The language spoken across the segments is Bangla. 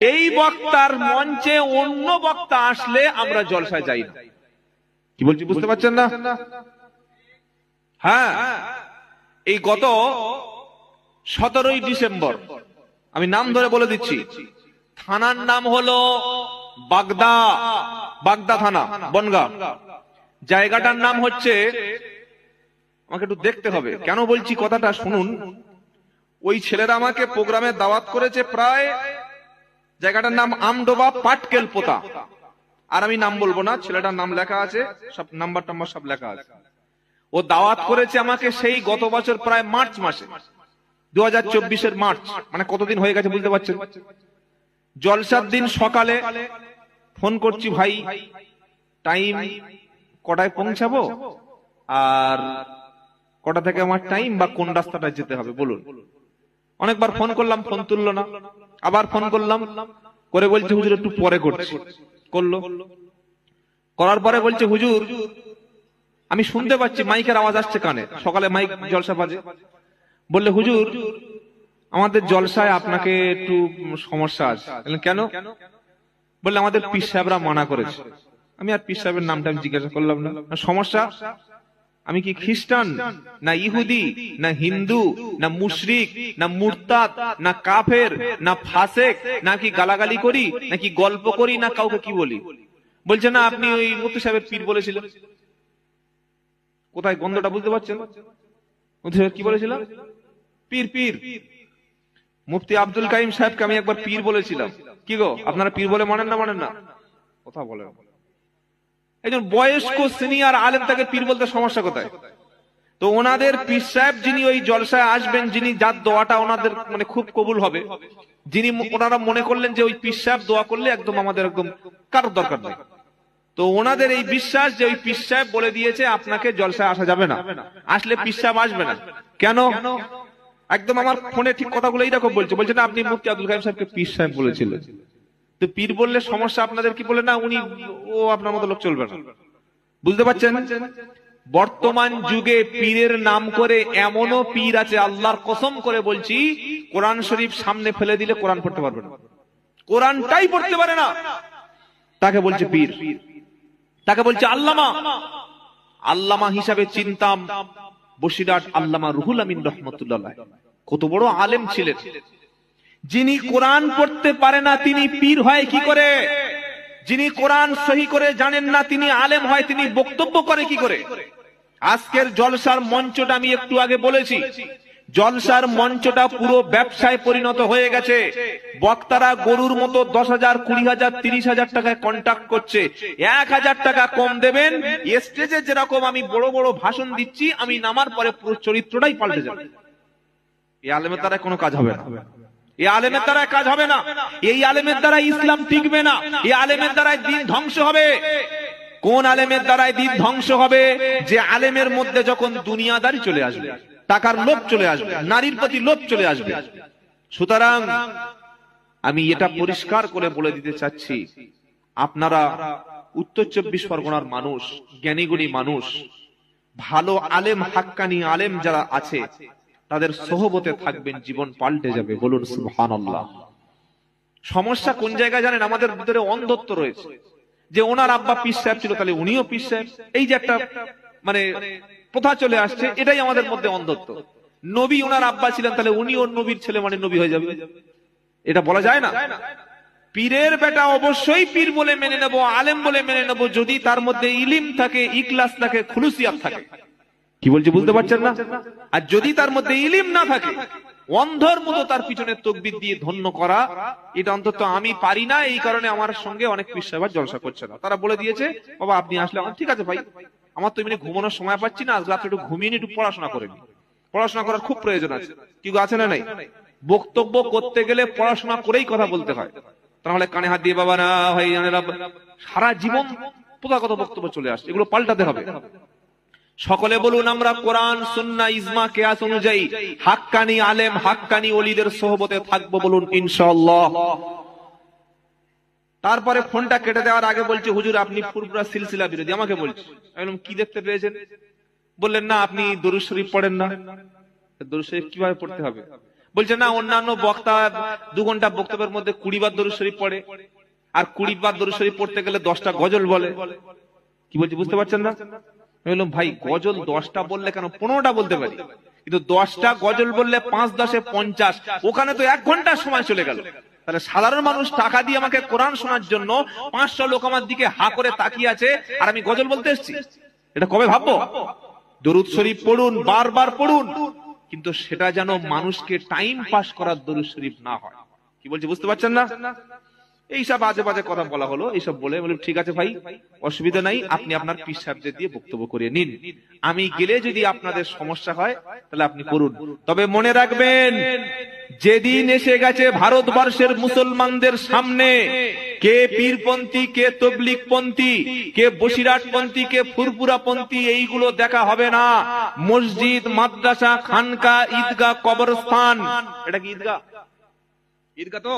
এই বক্তার মঞ্চে অন্য বক্তা আসলে আমরা জলসায় যাই না। কি বলছি, বুঝতে পারছেন না? হ্যাঁ এই গত সতেরোই ডিসেম্বর, আমি নাম ধরে বলে দিচ্ছি। থানার নাম হলো বাগদা বাগদা থানা, বনগাঁ। জায়গাটার নাম হচ্ছে, আমাকে একটু দেখতে হবে। কেন বলছি কথাটা শুনুন। ওই ছেলেরা আমাকে প্রোগ্রামে দাওয়াত করেছে প্রায় জায়গাটার নাম আমডোবা পাটকেল পোতা আর আমি নাম বলব না, ছেলেটার নাম লেখা আছে, সব নাম্বার টাম্বার সব লেখা আছে। ও দাওয়াত করেছে আমাকে সেই গত বছর প্রায় মার্চ মাসে দু হাজার চব্বিশের মার্চ মানে কতদিন হয়ে গেছে বুঝতে পারছেন? জলসার দিন সকালে ফোন করছি, ভাই, টাইম কটায় পৌঁছাবো? আর কটা থেকে আমার টাইম বা কোন রাস্তাটা যেতে হবে? বলুন। অনেকবার ফোন করলাম ফোন তুললো না। আবার ফোন করলাম করে বলছে হুজুর একটু পরে করছি। করল। করার পরে বলছে হুজুর আমি শুনতে পাচ্ছি মাইকের আওয়াজ আসছে কানে। সকালে মাইক জলসা বাজে। বললে হুজুর আমাদের জলসায় আপনাকে একটু সমস্যা আছে। কেন? বললে আমাদের পীর সাহেবরা মানা করেছে। আমি আর পিস সাহেবের নামটা আমি জিজ্ঞাসা করলাম না, সমস্যা? আমি কি খ্রিস্টান? না ইহুদি না হিন্দু না মুশরিক না মুরতাদ না কাফের না ফাসেক নাকি গালাগালি করি নাকি গল্প করি না কাউকে কি বলি? বলছে না আপনি ওই মুফতি সাহেবের পীর বলেছিলেন। কোথায় গন্ধটা বুঝতে পারছেন? মুফতি সাহেব কি বলেছিলাম পীর পীর। মুফতি আব্দুল কাইম সাহেবকে আমি একবার পীর বলেছিলাম। কি গো আপনারা পীর বলে মানেন না মানেন না? কথা বলেন। একজন বয়স্ক সিনিয়র আলেম তাকে পীর বলতে সমস্যা কোথায়? তো ওনাদের পীর সাহেব যিনি ওই জলসায় আসবেন, যিনি যার দোয়াটা ওনাদের মানে খুব কবুল হবে, যিনি ওনারা মনে করলেন যে ওই পীর সাহেব দোয়া করলে একদম আমাদের একদম কারোর দরকার নেই। তো ওনাদের এই বিশ্বাস যে ওই পীর সাহেব বলে দিয়েছে, আপনাকে জলসায় আসা যাবে না। আসলে পীর সাহেব আসবে না। কেন? একদম আমার ফোনে ঠিক কথাগুলো এইরকম বলছে। বলছে না, আপনি মুফতি আব্দুল কাইম সাহেবকে পীর সাহেব বলেছিলেন। তো পীর বললে সমস্যা আপনাদের কি বলে? না, উনি, ও আপনার মতো লোক চলবে না। বুঝতে পারছেন? বর্তমান যুগে পীরের নাম করে এমনও পীর আছে, আল্লাহর কসম করে বলছি, কোরআন শরীফ সামনে ফেলে দিলে কোরআন পড়তে পারবে না। কোরআনটাই পড়তে পারে না। তাকে বলছে পীর। তাকে বলছে আল্লামা। আল্লামা হিসাবে চিন্তাম বসিরাট আল্লামা রুহুল আমিন রহমতুল্লাহ কত বড় আলেম ছিলেন। যিনি কোরআন পড়তে পারে না, তিনি পীর হয় কি করে? যিনি কোরআন সহি করে জানেন না, তিনি আলেম হয়, তিনি বক্তব্য করে কি করে? আজকের জলসার মঞ্চটা আমি একটু আগে বলেছি। জলসার মঞ্চটা পুরো ব্যবসায় পরিণত হয়ে গেছে। বক্তারা গরুর মতো দশ হাজার, কুড়ি হাজার, তিরিশ হাজার টাকায় কন্ট্যাক্ট করছে। এক হাজার টাকা কম দেবেন, স্টেজে যেরকম আমি বড় বড় ভাষণ দিচ্ছি, আমি নামার পরে পুরো চরিত্রটাই পাল্টে যাবে। এই আলেমের দ্বারা কোনো কাজ হবে না। এই আলেমের দ্বারা কাজ হবে না। এই আলেমের দ্বারা ইসলাম টিকবে না। এই আলেমের দিন ধ্বংস হবে। কোন আলেমের দিন ধ্বংস হবে? যে আলেমের মধ্যে যখন দুনিয়াদারি চলে আসবে, টাকার লোভ চলে আসবে, নারীর প্রতি লোভ চলে আসবে। সুতরাং আমি এটা পরিষ্কার করে বলে দিতে চাচ্ছি, আপনারা উত্তর চব্বিশ পরগনার মানুষ, জ্ঞানীগুণী মানুষ, ভালো আলেম, হাক্কানি আলেম যারা আছে তাদের সহবতে থাকবেন, জীবন পাল্টে যাবে। বলুন, সুবহানাল্লাহ। সমস্যা কোন জায়গায় জানেন? আমাদের ভিতরে অন্ধত্ব রয়েছে। যে ওনার আব্বা পিস সাহেব ছিল, তাহলে উনিও পিস সাহেব। এই যে একটা মানে প্রথা চলে আসছে, এটাই আমাদের মধ্যে অন্ধত্ব। নবী ওনার আব্বা ছিলেন, তাহলে উনি ওর নবীর ছেলে মানে নবী হয়ে যাবে। এটা বলা যায় না? পীরের বেটা অবশ্যই পীর বলে মেনে নেব, আলেম বলে মেনে নেব, যদি তার মধ্যে ইলিম থাকে ইকলাস থাকে, খুলুসিয়াত থাকে। কি বলছি বুঝতে পারছেন না? আর যদি তার মধ্যে ইলিম না থাকে অন্ধর মতো তার পিছনে তকবির দিয়ে ধন্য করা এটা অন্তত আমি পারি না এই কারণে আমার সঙ্গে অনেক পিসাবার জলসা করছে না। তারা বলে দিয়েছে বাবা আপনি আসলে আমার ঠিক আছে ভাই আমার তো এমনি ঘুমানোর সময় পাচ্ছি না আজ রাত্রে একটু ঘুমিয়ে একটু পড়াশোনা করে নি। পড়াশোনা করার খুব প্রয়োজন আছে। কি আছে না নাই? বক্তব্য করতে গেলে পড়াশোনা করেই কথা বলতে হয়। তাহলে কানে হাত দিয়ে বাবা না ভাই সারা জীবন প্রথাগত বক্তব্য চলে আসছে। এগুলো পাল্টাতে হবে। সকলে বলুন আমরা কোরআন সুন্না ইজমা কেয়াস অনুযায়ী হাক্কানি আলেম হাক্কানি অলিদের সহবতে থাকব বলুন ইনশাআল্লাহ। তারপরে ফোনটা কেটে দেওয়ার আগে বলছে হুজুর আপনি ফুরপুরা সিলসিলা বিরোধী আমাকে বলছে। বললাম, কি দেখতে পেয়েছেন? বললেন না আপনি দরুদ শরীফ পড়েন না। দরুদ শরীফ কীভাবে পড়তে হবে? বলছে না অন্যান্য বক্তা দু ঘণ্টা বক্তব্যের মধ্যে কুড়ি বার দরুদ শরীফ পড়ে। আর কুড়ি বার দরুদ শরীফ পড়তে গেলে দশটা গজল বলে। কি বলছি বুঝতে পারছেন না? আমি বললাম ভাই গজল দশটা বললে কেন পনেরোটা বলতে পারি? কিন্তু দশটা গজল বললে পাঁচ দশে পঞ্চাশ। ওখানে তো এক ঘণ্টার সময় চলে গেল। তাহলে সাধারণ মানুষ টাকা দিয়ে আমাকে কোরআন শোনার জন্য পাঁচটা লোক আমার দিকে হা করে তাকিয়ে আছে আর আমি গজল বলতে এসেছি। এটা কবে ভাববো? দরুদ শরীফ পড়ুন বারবার পড়ুন। কিন্তু সেটা যেন মানুষকে টাইম পাস করার দরুদ শরীফ না হয়। কি বলছি বুঝতে পারছেন না? এইসব আজে বাজে কথা বলা হলো এইসব বলে বলে ঠিক আছে ভাই, অসুবিধা নাই, আপনি আপনার পিস সাহেবদের দিয়ে বক্তব্য করে নিন। আমি গেলে যদি আপনাদের সমস্যা হয়, তাহলে আপনি করুন। তবে মনে রাখবেন, যেদিন এসে গেছে ভারতবর্ষের মুসলমানদের সামনে, কে পীরপন্থী, কে তবলিকপন্থী কে বসিরাটপন্থী কে ফুরপুরাপন্থী এইগুলো দেখা হবে না। মসজিদ, মাদ্রাসা, খানকা, ঈদগাহ, কবরস্থান। এটা কি ঈদগাহ? ঈদগাহ তো?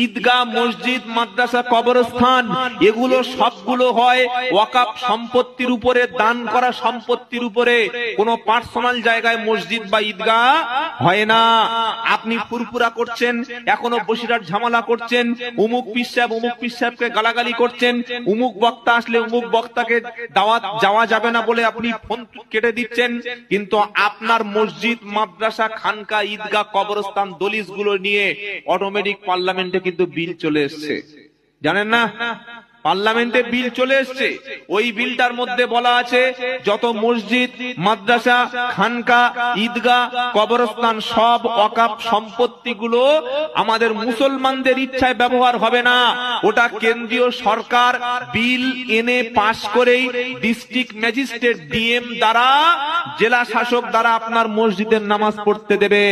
ঈদগাহ মসজিদ, মাদ্রাসা, কবরস্থান, এগুলো সবগুলো হয় ওয়াকাপ সম্পত্তির উপরে, দান করা সম্পত্তির উপরে। কোন পার্সোনাল জায়গায় মসজিদ বা ঈদগাহ হয় না। আপনি ফুরফুরা করছেন, এখনও বসিরাট ঝামেলা করছেন, উমুক পিস সাহেব, উমুক পিস সাহেবকে গালাগালি করছেন, উমুক বক্তা আসলে উমুক বক্তাকে দাওয়াত যাওয়া যাবে না বলে আপনি ফোন কেটে দিচ্ছেন। কিন্তু আপনার মসজিদ, মাদ্রাসা, খানকা, ঈদগাহ, কবরস্থান দলিসগুলো নিয়ে অটোমেটিক পার্লামেন্টে কিন্তু বিল চলে এসছে। জানেন না? পার্লামেন্টে বিল চলে এসছে। ওই বিলটার মধ্যে বলা আছে, যত মসজিদ, মাদ্রাসা, খানকা, ঈদগাহ, কবরস্থান, সব অকাপ সম্পত্তিগুলো আমাদের মুসলমানদের ইচ্ছায় ব্যবহার হবে না। ওটা কেন্দ্রীয় সরকার বিল এনে পাশ করেই ডিস্ট্রিক্ট ম্যাজিস্ট্রেট ডিএম দ্বারা, জেলা শাসক দ্বারা আপনার মসজিদের নামাজ পড়তে দেবে।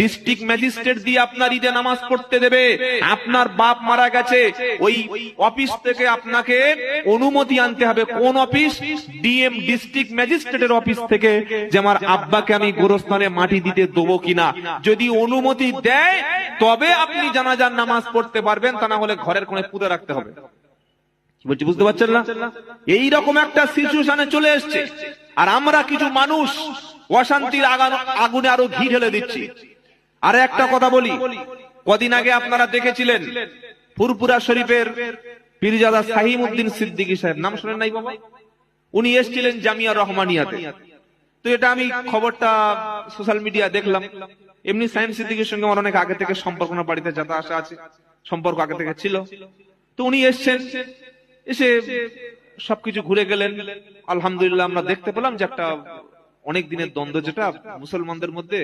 ডিস্ট্রিক্ট ম্যাজিস্ট্রেট দিয়ে আপনার ঈদে নামাজ পড়তে দেবে। আপনার বাপ মারা গেছে, ওই অফিস থেকে আপনাকে অনুমতি আনতে হবে কোন অফিস? ডিএম ডিস্ট্রিক্ট ম্যাজিস্ট্রেটের অফিস থেকে, যে আমার আব্বাকে আমি গোরস্থানে মাটি দিতে দেবো কিনা। যদি অনুমতি দেয়, তবে আপনি জানাজার নামাজ পড়তে পারবেন, তা না হলে ঘরের কোণে পুঁতে রাখতে হবে। বলছি, বুঝতে পারছেন না? এই রকম একটা সিচুয়েশনে চলে এসছে। আর আমরা কিছু মানুষ অশান্তির আগানো- আরও ঘি ঢেলে দিচ্ছি। আর একটা কথা বলি। কদিন আগে আপনারা দেখেছিলেন ফুরপুরা শরীফের পীরজাদা সাহিম উদ্দিন সিদ্দিকী সাহেব, নাম শুনেন নাই বাবা? উনি এসেছিলেন জামিয়া রহমানিয়াতে। তো এটা আমি খবরটা সোশ্যাল মিডিয়া দেখলাম। এমনি সাইম সিদ্দিকীর সঙ্গে আমার অনেক আগে থেকে সম্পর্ক না বাড়িতে যাতা আসা আছে, সম্পর্ক আগে থেকে ছিল। তো উনি এসছেন, এসে সবকিছু ঘুরে গেলেন। আলহামদুলিল্লাহ আমরা দেখতে পেলাম যে একটা অনেক দিনের দ্বন্দ্ব যেটা মুসলমানদের মধ্যে,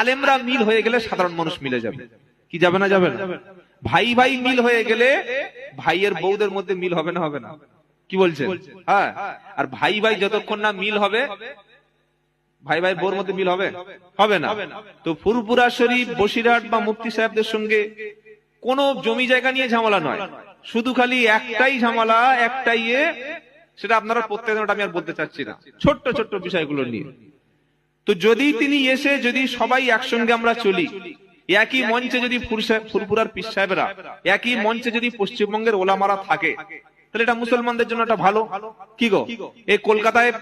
আলেমরা মিল হয়ে গেলে সাধারণ মানুষ মিলে যাবে। কি যাবে না যাবে না? ভাই ভাই মিল হয়ে গেলে ভাইয়ের বউদের মধ্যে মিল হবে না হবে না। কি বলছেন? হ্যাঁ। আর ভাই ভাই যতক্ষণ না মিল হবে, ভাই ভাই বোর মধ্যে মিল হবে? হবে না। তো ফুরপুরা শরীফ, বসিরহাট বা মুফতি সাহেবদের সঙ্গে কোন জমি জায়গা নিয়ে ঝামেলা নয়। শুধু খালি একটাই ঝামেলা, একটাই সেটা আপনারা প্রত্যেক আমি আর বলতে চাচ্ছি না। ছোট্ট ছোট্ট বিষয়গুলো নিয়ে। তো যদি তিনি এসে, যদি সবাই একসঙ্গে আমরা চলি একই মঞ্চে যদি ফুরপুরার পিস সাহেবরা, একই মঞ্চে যদি পশ্চিমবঙ্গের ওলামারা থাকে, তাহলে এটা মুসলমানদের জন্য একটা ভালো। কি গো? এই কলকাতায়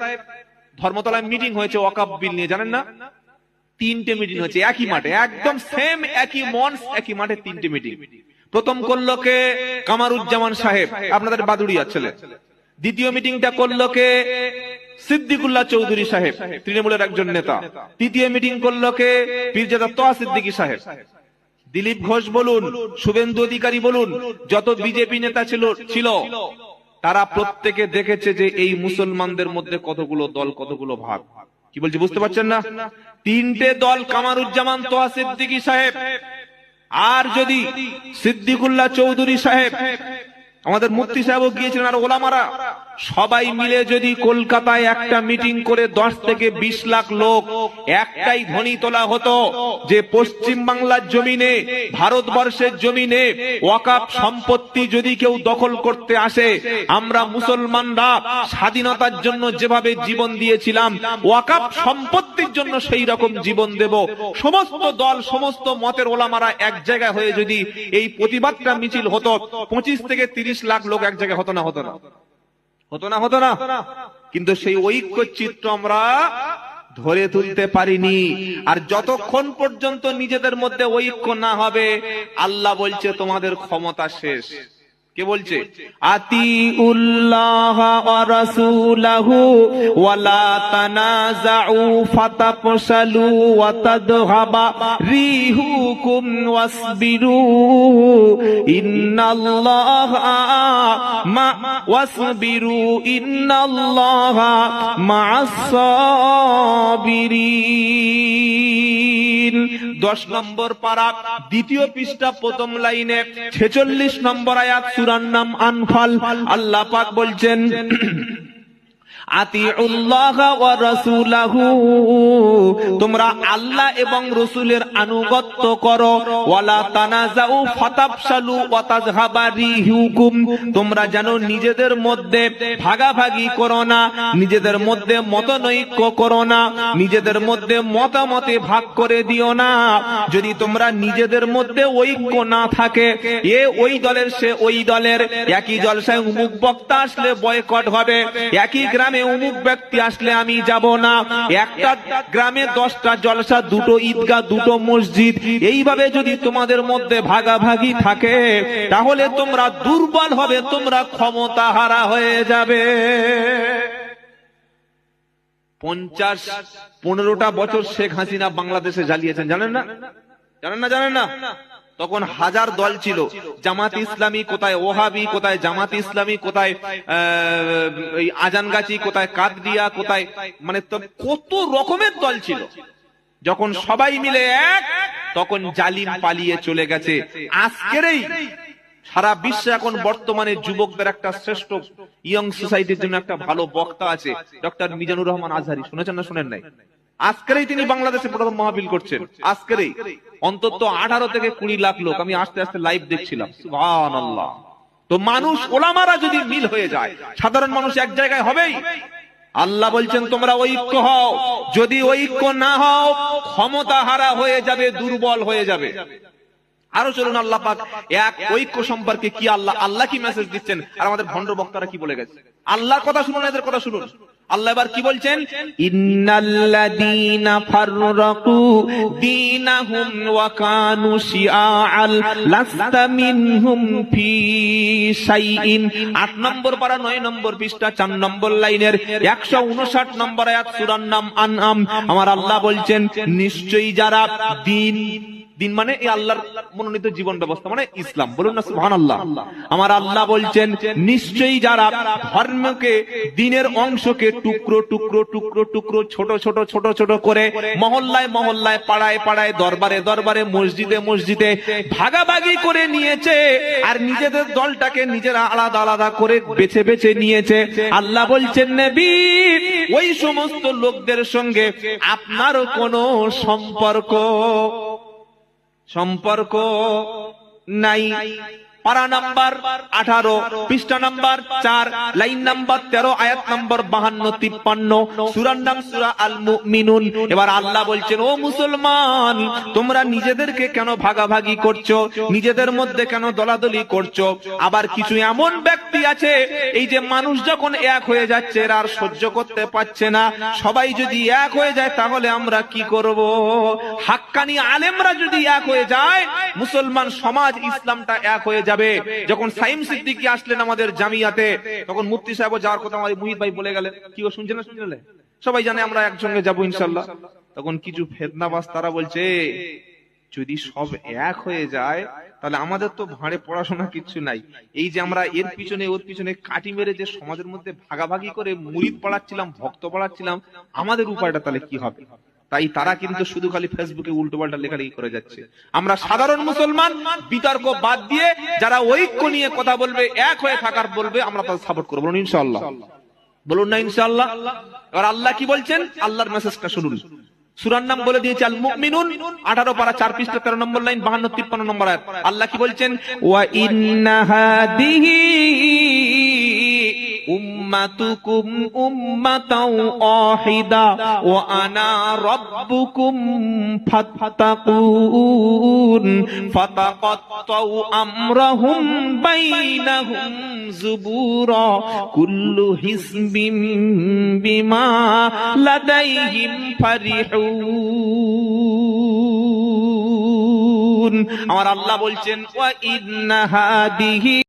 ধর্মতলায় মিটিং হয়েছে ওয়াকাব বিল নিয়ে, জানেন না? তিনটে মিটিং হয়েছে, একই মাঠে, একদম সেম একই মঞ্চ, একই মাঠে তিনটে মিটিং প্রথম করল কে কামারুজ্জামান সাহেব, আপনাদের বাদুড়িয়া ছেলে। দ্বিতীয় মিটিংটা করল কে সিদ্দিকুল্লাহ চৌধুরী সাহেব, তৃণমূলের একজন নেতা। তৃতীয় মিটিং করল কে? পীরজাদা তোয়া সিদ্দিকী সাহেব। দিলীপ ঘোষ বলুন, শুভেন্দু অধিকারী বলুন, যত বিজেপি নেতা ছিল ছিল। তারা প্রত্যেকে দেখেছে যে এই মুসলমানদের মধ্যে কতগুলো দল, কতগুলো ভাগ। কি বলছি, বুঝতে পারছেন না? তিনটে দল কামারুজ্জামান তোয়া সিদ্দিকী সাহেব। আর যদি সিদ্দিকুল্লাহ চৌধুরী সাহেব, আমাদের মুফতি সাহেবও গিয়েছিলেন আর ওলামারা। সবাই মিলে যদি কলকাতায় একটা মিটিং করে দশ থেকে বিশ লাখ লোক, একটাই ধ্বনি তোলা হতো যে পশ্চিম বাংলার জমিনে, ভারতবর্ষের জমিনে ওয়াকাপ সম্পত্তি যদি কেউ দখল করতে আসে, আমরা মুসলমানরা স্বাধীনতার জন্য যেভাবে জীবন দিয়েছিলাম, ওয়াকাপ সম্পত্তির জন্য সেই রকম জীবন দেব। সমস্ত দল, সমস্ত মতের ওলামারা এক জায়গায় হয়ে যদি এই প্রতিবাদটা মিছিল হতো, পঁচিশ থেকে তিরিশ লাখ লোক এক জায়গায় হতো না হতো না। হতো না হতো না। কিন্তু সেই ঐক্য চিত্র আমরা ধরে তুলতে পারিনি। আর যতক্ষণ পর্যন্ত নিজেদের মধ্যে ঐক্য না হবে, আল্লাহ বলছে, তোমাদের ক্ষমতা শেষ। কে বলছে? আতি উল্লাহ রাসূলাহু ওয়ালা তানাজাউ ফাতাফসালু ওয়া তাদহাবা রিহুকুম ওয়াসবিরু। ইন্নাল্লাহা মা ওয়াসবিরু। ইন্নাল্লাহা মা'আস সাবিরিন দশ নম্বর পারা, দ্বিতীয় পৃষ্ঠা, প্রথম লাইনে, ছেচল্লিশ নম্বর আয়াত, সুরার নাম আনফাল। আল্লাহ পাক বলছেন তোমরা আল্লাহ এবং রসুলের আনুগত্য করো। তোমরা যেন নিজেদের মধ্যে ভাগাভাগি করো না, নিজেদের মধ্যে মতনৈক্য করো না, নিজেদের মধ্যে মতামতে ভাগ করে দিও না। যদি তোমরা নিজেদের মধ্যে ঐক্য না থাকে, এ ওই দলের সে ওই দলের, একই জলসায় উমুক বক্তা আসলে বয়কট হবে, একই গ্রামে অমুক ব্যক্তি আসলে আমি যাব না। একটা গ্রামে দশটা জলসা, দুটো ঈদগাহ, দুটো মসজিদ। এইভাবে যদি তোমাদের মধ্যে ভাগাভাগি থাকে, তাহলে তোমরা দুর্বল হবে, তোমরা ক্ষমতা হারা হয়ে যাবে। পঞ্চাশ, পনেরোটা বছর শেখ হাসিনা বাংলাদেশে জ্বালিয়েছেন, জানেন না? জানেন না জানেন না? তখন হাজার দল ছিল। জামাত ইসলামী কোথায় ওহাবি, কোথায় জামাত ইসলামী, কোথায় আজানগাছি, কোথায় কাদরিয়া, কোথায় মানে কত রকমের দল ছিল। যখন সবাই মিলে এক, তখন জালিম পালিয়ে চলে গেছে। আজকেরই সারা বিশ্বে এখন বর্তমানে যুবকদের একটা শ্রেষ্ঠ ইয়ং সোসাইটির জন্য একটা ভালো বক্তা আছে, ডক্টর মিজানুর রহমান আজহারি। শুনেছেন না শুনেন নাই? আজকেরই তিনি বাংলাদেশে প্রথম মহাবিল করছেন। আজকেরই। অন্তত আঠারো থেকে কুড়ি লাখ লোক। আমি আস্তে আস্তে লাইভ দেখছিলাম। তো মানুষ, ওলামারা যদি মিল হয়ে যায়, সাধারণ মানুষ এক জায়গায় হবেই। আল্লাহ বলছেন, তোমরা ঐক্য হও। যদি ঐক্য না হও, ক্ষমতা হারা হয়ে যাবে, দুর্বল হয়ে যাবে। আরও চলুন, আল্লাহ পাক, এক ঐক্য সম্পর্কে কি আল্লাহ আল্লাহ কি মেসেজ দিচ্ছেন? আর আমাদের ভণ্ড বক্তারা কি বলে গেছে? আল্লাহর কথা শুনুন, এদের কথা শুনুন। আল্লাহ এবার কি বলছেন? ইন্নাল্লাযীনা ফাররাকু দীনাহুম ওয়া কানু শিআআল লাস্তা মিনহুম ফি শাইইন। 8 নম্বর পারা 9 নম্বর পৃষ্ঠা 4 নম্বর লাইনের 159 নম্বর আয়াত সূরার নাম আনআম। আমার আল্লাহ বলছেন নিশ্চয়ই যারা দিন দিন মানে এই আল্লাহর মনোনীত জীবন ব্যবস্থা মানে ইসলাম। বলুন না সুহান আল্লাহ আমার আল্লাহ বলছেন নিশ্চয়ই যারা ধর্মকে দিনের অংশকে টুকরো টুকরো টুকরো টুকরো ছোট ছোট ছোট ছোট করে মহল্লায় মহল্লায় পাড়ায় পাড়ায় দরবারে দরবারে মসজিদে মসজিদে ভাগাভাগি করে নিয়েছে আর নিজেদের দলটাকে নিজেরা আলাদা আলাদা করে বেছে বেছে নিয়েছে। আল্লাহ বলছেন নবী ওই সমস্ত লোকদের সঙ্গে আপনারও কোনো সম্পর্ক সম্পর্ক নাই। পারা নাম্বার আঠারো, পৃষ্ঠা নাম্বার চার, লাইন নাম্বার তেরো, আয়াত নাম্বার বাহান্ন, তিপ্পান্ন, সুরার নাম সুরা আল মিনুন এবার আল্লাহ বলছেন, ও মুসলমান, তোমরা নিজেদেরকে কেন ভাগাভাগি করছ? নিজেদের মধ্যে কেন দলাদলি করছ? আবার কিছু এমন ব্যক্তি আছে, এই যে মানুষ যখন এক হয়ে যাচ্ছে আর সহ্য করতে পারছে না। সবাই যদি এক হয়ে যায়, তাহলে আমরা কি করব? হাক্কানি আলেমরা যদি এক হয়ে যায়, মুসলমান সমাজ ইসলামটা এক হয়ে যাবে। যখন সাইম সিদ্দিকি আসলেন আমাদের জামিয়াতে, তখন মুফতি সাহেব যাওয়ার কথা আমার মুহিত ভাই বলে গেলেন। কি গো শুনছেন না শুনছেন সবাই জানে আমরা একসঙ্গে যাব ইনশাল্লাহ। তখন কিছু ফেদনাবাস তারা বলছে, যদি সব এক হয়ে যায়, তাহলে আমাদের তো ভাঁড়ে পড়াশোনা কিচ্ছু নাই। এই যে আমরা এর পিছনে, ওর পিছনে কাটি মেরে যে সমাজের মধ্যে ভাগাভাগি করে মুরিদ পড়াচ্ছিলাম ভক্ত পড়াচ্ছিলাম আমাদের উপায়টা তাহলে কি হবে? তাই তারা কিন্তু শুধু খালি ফেসবুকে উল্টো পাল্টা লেখালেখি করে যাচ্ছে। আমরা সাধারণ মুসলমান বিতর্ক বাদ দিয়ে যারা ঐক্য নিয়ে কথা বলবে এক হয়ে থাকার বলবে আমরা তাদের সাপোর্ট করব। বলুন ইনশাআল্লাহ। বলুন না ইনশাআল্লাহ। এবার আল্লাহ কি বলছেন? আল্লাহর মেসেজটা শুনুন। সুরার নাম বলে দিয়েছে আল মুমিনুন আঠারো পারা চার পৃষ্ঠা তেরো নম্বর লাইন বাহান্ন তিপ্পান্ন নম্বর আয়াত। আল্লাহ কি বলছেন? ওয়া ইন্না হাদিহি উম্মাতুকুম উম্মাতাও ওয়াহিদা ওয়া আনা রাব্বুকুম ফাত্তাকুন ফাতাকাত্তাউ আমরাহুম বাইনাহুম যুবুরা কুল্লু হিজবিম বিমা লাদাইহিম ফারিহুন। আমার আল্লাহ বলছেন, ওয়া ইন্না হাদিহি